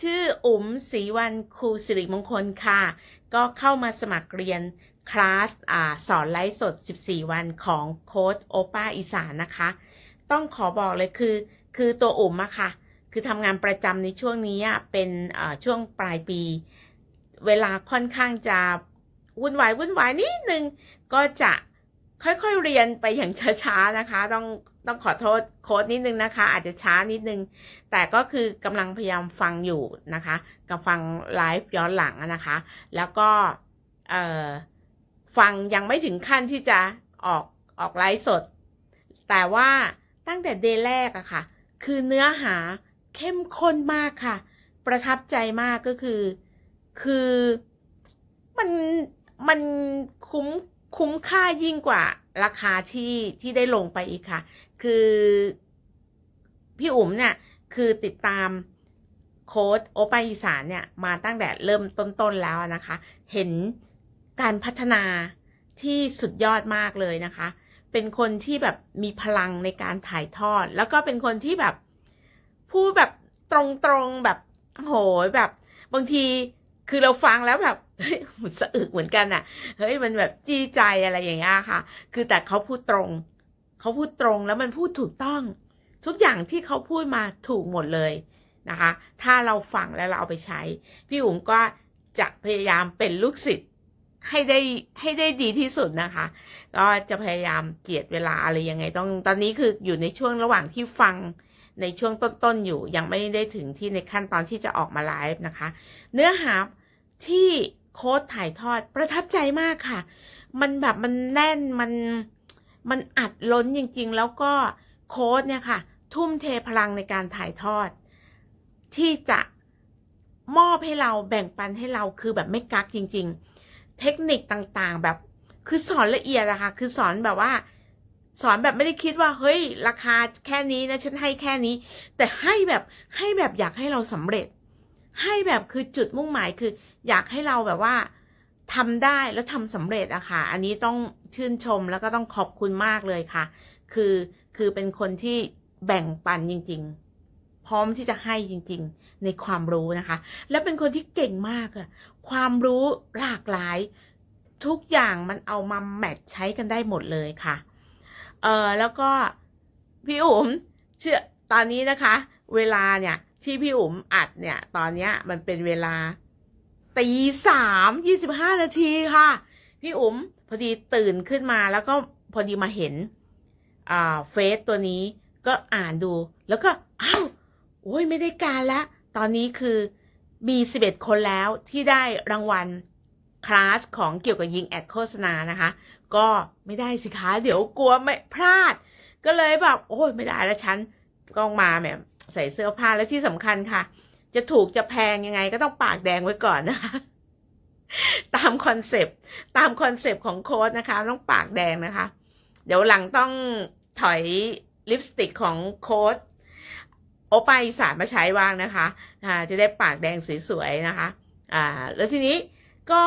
ชื่ออุ๋มศรีวันครูสิริมงคลค่ะ ก็เข้ามาสมัครเรียนคลาสอ่าสอนไลฟ์สด 14 วันของโค้ดโอป้าอีสานนะคะ ต้องขอบอกเลยคือ คือตัวอุ๋มอะค่ะ คือทำงานประจำในช่วงนี้เป็นช่วงปลายปี เวลาค่อนข้างจะวุ่นวายวุ่นวายนิดนึง ก็จะ ค่อยๆเรียนไปอย่างช้าๆนะคะ ต้องต้องขอโทษโค้ดนิดนึงนะคะ อาจจะช้านิดนึง แต่ก็คือกำลังพยายามฟังอยู่นะคะกับฟังไลฟ์ย้อนหลังนะคะ แล้วก็เอ่อฟังยังไม่ถึงขั้นที่จะออกออกไลฟ์สด แต่ว่าตั้งแต่เดย์แรกอะค่ะ คือเนื้อหาเข้มข้นมากค่ะ ประทับใจมากก็คือ คือมันมันคุ้ม คุ้มค่ายิ่งกว่าราคาที่ที่ได้ลงไปอีกค่ะ คือพี่อุ๋มเนี่ย คือติดตามโค้ดโอปาอีสานเนี่ย มาตั้งแต่เริ่มต้นๆแล้วนะคะ เห็นการพัฒนาที่สุดยอดมากเลยนะคะ เป็นคนที่แบบมีพลังในการถ่ายทอด แล้วก็เป็นคนที่แบบพูดแบบตรงๆแบบโหยแบบ บางที คือเราฟังแล้วแบบเฮ้ยสะอึกเหมือนกันอะ่ะ เฮ้ยมันแบบจี้ใจอะไรอย่างเงี้ยค่ะ คือแต่เขาพูดตรง เขาพูดตรงแล้วมันพูดถูกต้อง ทุกอย่างที่เขาพูดมาถูกหมดเลยนะคะ ถ้าเราฟังแล้วเราเอาไปใช้ พี่อุ๋มก็จะพยายามเป็นลูกศิษย์ให้ได้ให้ได้ดีที่สุดนะคะ ก็จะพยายามเจียดเวลาอะไรยังไงต้อง ตอนนี้คืออยู่ในช่วงระหว่างที่ฟัง ในช่วงต้นๆอยู่ยังไม่ได้ถึงที่ในขั้นตอนที่จะออกมาไลฟ์นะคะ เนื้อหาที่โค้ดถ่ายทอดประทับใจมากค่ะ มันแบบมันแน่นมันมันอัดล้นจริงๆ แล้วก็โค้ดเนี่ยค่ะ ทุ่มเทพลังในการถ่ายทอด ที่จะมอบให้เราแบ่งปันให้เราคือแบบไม่กักจริง ๆ เทคนิคต่างๆ แบบคือสอนละเอียดอะค่ะ คือสอนแบบว่า สอนแบบไม่ได้คิดว่า เฮ้ย ราคาแค่นี้นะฉันให้แค่นี้ แต่ให้แบบให้แบบอยากให้เราสำเร็จ ให้แบบคือจุดมุ่งหมายคือ อยากให้เราแบบว่าทำได้แล้วทำสำเร็จอะค่ะ อันนี้ต้องชื่นชมแล้วก็ต้องขอบคุณมากเลยค่ะ คือคือเป็นคนที่แบ่งปันจริง ๆ พร้อมที่จะให้จริง ๆ ในความรู้นะคะ และเป็นคนที่เก่งมากอะความรู้หลากหลาย ทุกอย่างมันเอามาแมทใช้กันได้หมดเลยค่ะ เออแล้วก็พี่อุ๋มเชื่อตอนนี้นะคะ เวลาเนี่ยที่พี่อุ๋มอัดเนี่ย ตอนเนี้ยมันเป็นเวลาตีสามยี่สิบห้านาทีค่ะ พี่อุ๋มพอดีตื่นขึ้นมาแล้วก็พอดีมาเห็นอ่าเฟซตัวนี้ก็อ่านดู แล้วก็อ้าวโอ้ยไม่ได้การละ ตอนนี้คือมีสิบเอ็ดคนแล้วที่ได้รางวัลคลาสของเกี่ยวกับยิงแอดโฆษณานะคะ ก็ไม่ได้สิคะเดี๋ยวกลัวไม่พลาด ก็เลยแบบโอ้ยไม่ได้แล้วฉันก็มาแบบใส่เสื้อผ้าและที่สำคัญค่ะ จะถูกจะแพงยังไงก็ต้องปากแดงไว้ก่อนนะคะตามคอนเซปต์ตามคอนเซปต์ของโค้ดนะคะ ต้องปากแดงนะคะ เดี๋ยวหลังต้องถอยลิปสติกของโค้ดโอปาอีสานมาใช้บ้างนะคะอ่าจะได้ปากแดงสวยๆนะคะ อ่า แล้วทีนี้ก็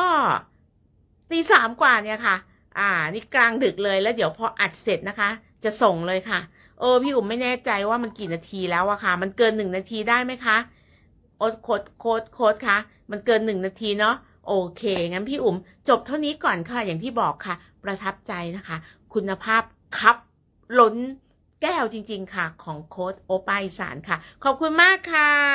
ตีสามกว่าเนี่ยค่ะ อ่า นี่กลางดึกเลยแล้วเดี๋ยวพออัดเสร็จนะคะ จะส่งเลยค่ะ เออ พี่อุ๋มไม่แน่ใจว่ามันกี่นาทีแล้วอะค่ะ มันเกินหนึ่งนาทีได้ไหมคะโอ๊ตโค้ดโค้ดโค้ดคะมันเกินหนึ่งนาทีเนาะโอเค งั้นพี่อุ๋มจบเท่านี้ก่อนค่ะ อย่างที่บอกค่ะ ประทับใจนะคะ คุณภาพครับล้นแก้วจริง ๆ ค่ะ ของโค้ดโอปาอีสานค่ะ ขอบคุณมากค่ะ